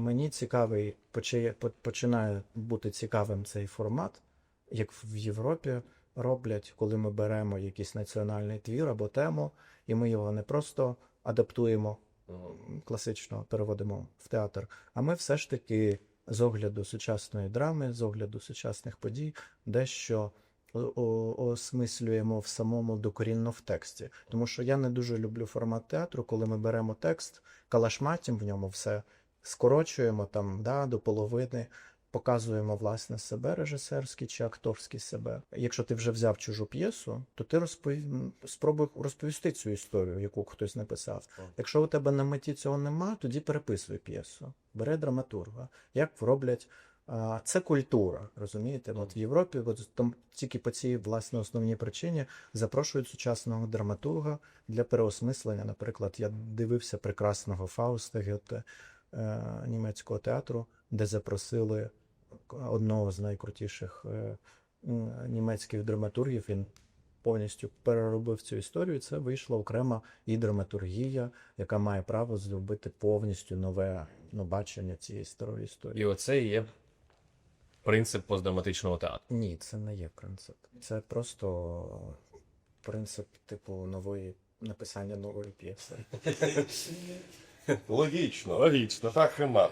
Мені цікавий починає бути цікавим цей формат, як в Європі роблять, коли ми беремо якийсь національний твір або тему, і ми його не просто адаптуємо класично переводимо в театр, а ми все ж таки з огляду сучасної драми, з огляду сучасних подій, дещо осмислюємо в самому докорінно в тексті. Тому що я не дуже люблю формат театру, коли ми беремо текст, калашматім в ньому все скорочуємо там да, до половини. Показуємо власне себе режисерський чи акторський себе. Якщо ти вже взяв чужу п'єсу, то ти розпові... спробуй розповісти цю історію, яку хтось написав. Якщо у тебе на меті цього нема, тоді переписуй п'єсу. Бери драматурга. Як роблять. Це культура, розумієте? От в Європі, от там тільки по цій власне основній причині запрошують сучасного драматурга для переосмислення. Наприклад, я дивився прекрасного Фауста Гете німецького театру, де запросили одного з найкрутіших е, німецьких драматургів. Він повністю переробив цю історію. і Це вийшла окрема і драматургія, яка має право зробити повністю нове ну, бачення цієї старої історії. І оце і є принцип постдраматичного театру. Ні, це не є принцип. Це просто принцип, типу, нової написання нової п'єси. Логічно. Логічно. Так і мав.